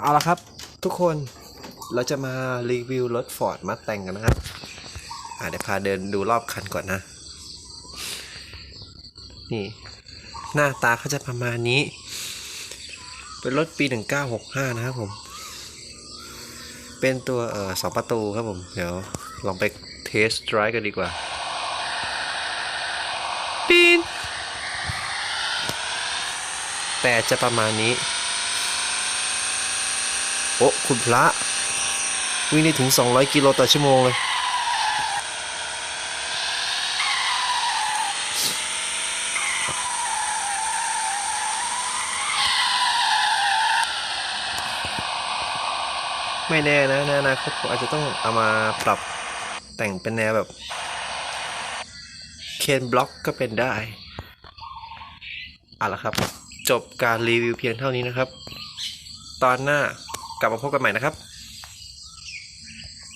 เอาละครับ ทุกคนเราจะมารีวิวรถ Ford m u s t a n g กันนะครับอาเดี๋ยวพาเดินดูรอบคันก่อนนะ นี่ หน้าตาเขาจะประมาณนี้ เป็นรถปี 1965 นะครับผม เป็นตัวเอ่อสองประตูครับผม เดี๋ยวลองไปเทสต์ไดรฟ์กันดีกว่าปีนแต่จะประมาณนี้ โอ้คุณพระ วิ่งได้ถึง 200 กิโลต่อชั่วโมงเลย ไม่แน่นะในอนาคตผมอาจจะต้องเอามาปรับแต่งเป็นแนวแบบ เคนบล็อกก็เป็นได้เอาละครับ จบการรีวิวเพียงเท่านี้นะครับ ตอนหน้า กลับมาพบกันใหม่นะครับ